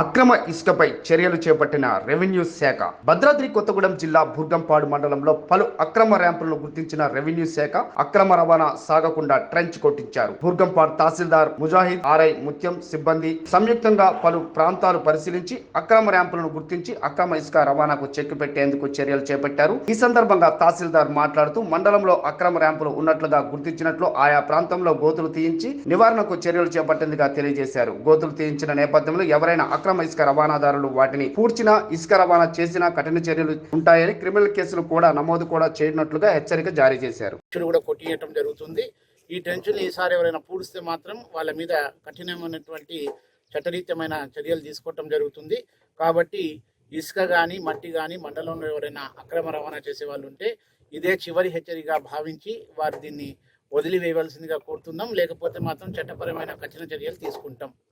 అక్రమ ఇసుకపై చర్యలు చేపట్టిన రెవెన్యూ శాఖ. భద్రాద్రి కొత్తగూడెం జిల్లా బుర్గంపాడు మండలంలో పలు అక్రమ ర్యాంపులను గుర్తించిన రెవెన్యూ శాఖ అక్రమ రవాణా సాగకుండా ట్రెంచ్ కొట్టించారు. బుర్గంపాడు తహసీల్దార్ ముజాహిద్ ఆర్ఐ ముత్యం సిబ్బంది సంయుక్తంగా పలు ప్రాంతాలు పరిశీలించి అక్రమ ర్యాంపులను గుర్తించి అక్రమ ఇసుక రవాణాకు చెక్ పెట్టేందుకు చర్యలు చేపట్టారు. ఈ సందర్భంగా తహసీల్దార్ మాట్లాడుతూ మండలంలో అక్రమ ర్యాంపులు ఉన్నట్లుగా గుర్తించినట్లు ఆయా ప్రాంతంలో గోతులు తీయించి నివారణకు చర్యలు చేపట్టేందుగా తెలియజేశారు. గోతులు తీయించిన నేపథ్యంలో ఎవరైనా అక్రమ ఇసుక రవాణాదారులు వాటిని పూడ్చినా ఇసుక రవాణా చేసినా కఠిన చర్యలు ఉంటాయని క్రిమినల్ కేసులు కూడా నమోదు కూడా చేయనట్లుగా హెచ్చరిక జారీ చేశారు. కూడా కొట్టియటం జరుగుతుంది. ఈ టెన్షన్ ఈసారి ఎవరైనా పూడిస్తే మాత్రం వాళ్ళ మీద కఠినమైనటువంటి చట్టరీత్యమైన చర్యలు తీసుకోవటం జరుగుతుంది. కాబట్టి ఇసుక కానీ మట్టి కానీ మండలంలో ఎవరైనా అక్రమ రవాణా చేసే వాళ్ళు ఉంటే ఇదే చివరి హెచ్చరిగా భావించి వారు దీన్ని వదిలివేయవలసిందిగా కోరుతున్నాం. లేకపోతే మాత్రం చట్టపరమైన కఠిన చర్యలు తీసుకుంటాం.